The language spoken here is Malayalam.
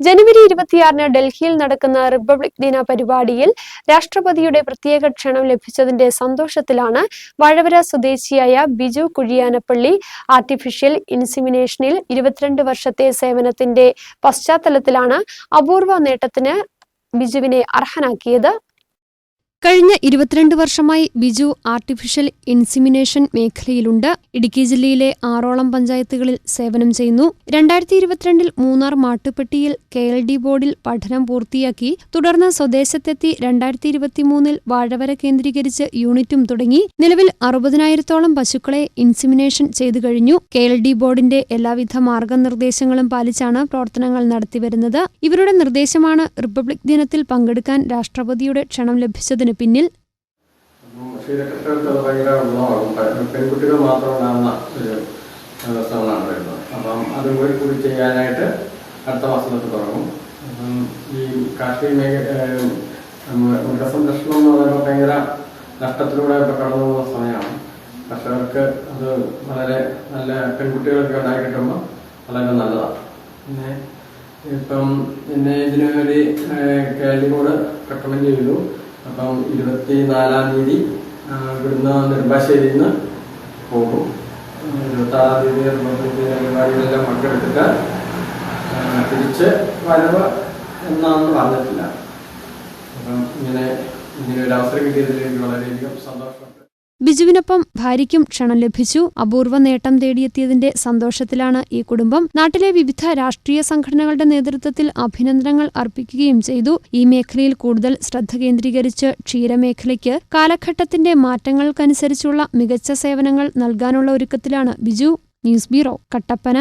ജനുവരി ഇരുപത്തിയാറിന് ഡൽഹിയിൽ നടക്കുന്ന റിപ്പബ്ലിക് ദിന പരിപാടിയിൽ രാഷ്ട്രപതിയുടെ പ്രത്യേക ക്ഷണം ലഭിച്ചതിന്റെ സന്തോഷത്തിലാണ് വഴവര സ്വദേശിയായ ബിജു കുഴിയാനപ്പള്ളി ആർട്ടിഫിഷ്യൽ ഇൻസിമിനേഷനിൽ ഇരുപത്തിരണ്ട് വർഷത്തെ സേവനത്തിന്റെ പശ്ചാത്തലത്തിലാണ് അപൂർവ നേട്ടത്തിന് ബിജുവിനെ അർഹനാക്കിയത്. കഴിഞ്ഞ ഇരുപത്തിരണ്ട് വർഷമായി ബിജു ആർട്ടിഫിഷ്യൽ ഇൻസിമിനേഷൻ മേഖലയിലുണ്ട്. ഇടുക്കി ജില്ലയിലെ ആറോളം പഞ്ചായത്തുകളിൽ സേവനം ചെയ്യുന്നു. രണ്ടായിരത്തി ഇരുപത്തിരണ്ടിൽ മൂന്നാർ മാട്ടുപ്പെട്ടിയിൽ കെ എൽ ഡി ബോർഡിൽ പഠനം പൂർത്തിയാക്കി. തുടർന്ന് സ്വദേശത്തെത്തി രണ്ടായിരത്തി ഇരുപത്തിമൂന്നിൽ വാഴവര കേന്ദ്രീകരിച്ച് യൂണിറ്റും തുടങ്ങി. നിലവിൽ അറുപതിനായിരത്തോളം പശുക്കളെ ഇൻസിമിനേഷൻ ചെയ്തു കഴിഞ്ഞു. കെ എൽ ഡി ബോർഡിന്റെ എല്ലാവിധ മാർഗനിർദ്ദേശങ്ങളും പാലിച്ചാണ് പ്രവർത്തനങ്ങൾ നടത്തിവരുന്നത്. ഇവരുടെ നിർദ്ദേശമാണ് റിപ്പബ്ലിക് ദിനത്തിൽ പങ്കെടുക്കാൻ രാഷ്ട്രപതിയുടെ ക്ഷണം ലഭിച്ചതിന് പിന്നിൽ ഭയങ്കര ഗുണമാകും പെൺകുട്ടികൾ മാത്രം ഉണ്ടാകുന്ന ഒരു ദിവസങ്ങളാണ് വരുന്നത് അപ്പം അതും കൂടി കൂടി അടുത്ത ഈ നഷ്ടത്തിലൂടെ കടന്നു പോകുന്ന സമയമാണ് കർഷകർക്ക് അത് വളരെ നല്ല പെൺകുട്ടികളൊക്കെ ഉണ്ടായി കിട്ടുമ്പോൾ വളരെ നല്ലതാണ് പിന്നെ ഇപ്പം പിന്നെ ഇതിനൊരു ഒരു കാലിബോർഡ് റെക്കമെൻഡ് ചെയ്തു അപ്പം ഇരുപത്തി നാലാം തീയതി ഇവിടുന്ന് നെടുമ്പാശ്ശേരിയിൽ നിന്ന് പോകും. ഇരുപത്തി ആറാം തീയതി ദിന പരിപാടികളെല്ലാം പങ്കെടുത്തിട്ട് തിരിച്ച് വരവ് എന്നാണെന്ന് പറഞ്ഞിട്ടില്ല. അപ്പം ഇങ്ങനെ ഇങ്ങനെ ഒരു അവസരം കിട്ടിയതിൽ എനിക്ക് വളരെയധികം സന്തോഷമുണ്ട്. ബിജുവിനൊപ്പം ഭാര്യയ്ക്കും ക്ഷണം ലഭിച്ചു. അപൂർവ നേട്ടം തേടിയെത്തിയതിന്റെ സന്തോഷത്തിലാണ് ഈ കുടുംബം. നാട്ടിലെ വിവിധ രാഷ്ട്രീയ സംഘടനകളുടെ നേതൃത്വത്തിൽ അഭിനന്ദനങ്ങൾ അർപ്പിക്കുകയും ചെയ്തു. ഈ മേഖലയിൽ കൂടുതൽ ശ്രദ്ധ കേന്ദ്രീകരിച്ച് ക്ഷീരമേഖലയ്ക്ക് കാലഘട്ടത്തിന്റെ മാറ്റങ്ങൾക്കനുസരിച്ചുള്ള മികച്ച സേവനങ്ങൾ നൽകാനുള്ള ഒരുക്കത്തിലാണ് ബിജു. News bureau Kattappana.